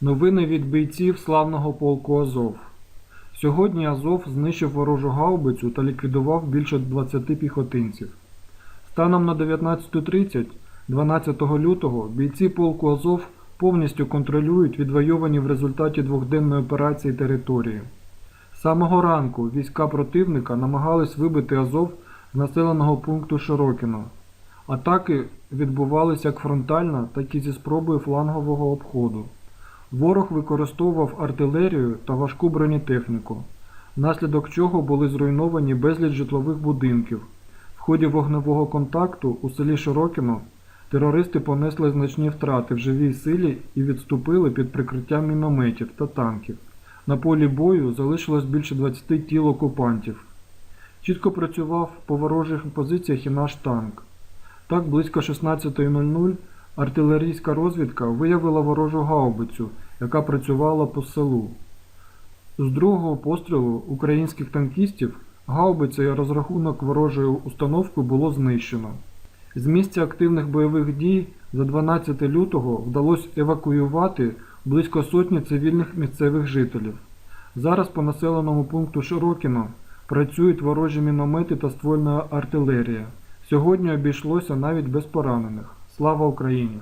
Новини від бійців славного полку Азов. Сьогодні Азов знищив ворожу гаубицю та ліквідував більше 20 піхотинців. Станом на 19.30, 12 лютого, бійці полку Азов повністю контролюють відвойовані в результаті двохденної операції території. З самого ранку війська противника намагались вибити Азов з населеного пункту Широкіно. Атаки відбувалися як фронтально, так і зі спробою флангового обходу. Ворог використовував артилерію та важку бронетехніку, внаслідок чого були зруйновані безліч житлових будинків. В ході вогневого контакту у селі Широкіно терористи понесли значні втрати в живій силі і відступили під прикриттям мінометів та танків. На полі бою залишилось більше 20 тіл окупантів. Чітко працював по ворожих позиціях і наш танк. Так, близько 16.00 артилерійська розвідка виявила ворожу гаубицю, яка працювала по селу. З другого пострілу українських танкістів гаубиця і розрахунок ворожої установки було знищено. З місця активних бойових дій за 12 лютого вдалося евакуювати близько сотні цивільних місцевих жителів. Зараз по населеному пункту Широкіно працюють ворожі міномети та ствольна артилерія. Сьогодні обійшлося навіть без поранених. Слава Україні!